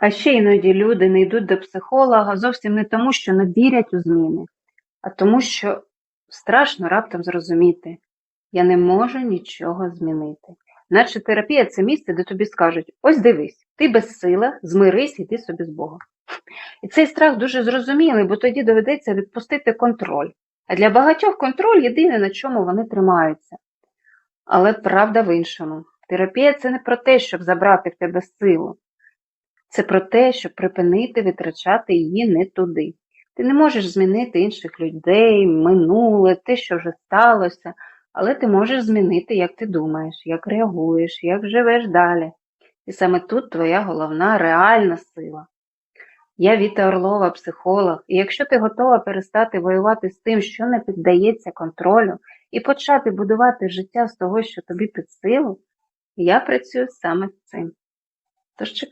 А ще іноді люди не йдуть до психолога зовсім не тому, що не вірять у зміни, а тому, що страшно раптом зрозуміти, я не можу нічого змінити. Наче терапія це місце, де тобі скажуть: ось дивись, ти безсила, змирись, іди собі з Богом. І цей страх дуже зрозумілий, бо тоді доведеться відпустити контроль. А для багатьох контроль єдине, на чому вони тримаються. Але правда в іншому. Терапія це не про те, щоб забрати в тебе силу. Це про те, щоб припинити витрачати її не туди. Ти не можеш змінити інших людей, минуле, те, що вже сталося, але ти можеш змінити, як ти думаєш, як реагуєш, як живеш далі. І саме тут твоя головна реальна сила. Я Віта Орлова, психолог, і якщо ти готова перестати воювати з тим, що не піддається контролю, і почати будувати життя з того, що тобі під силу, я працюю саме з цим. Тож чекай.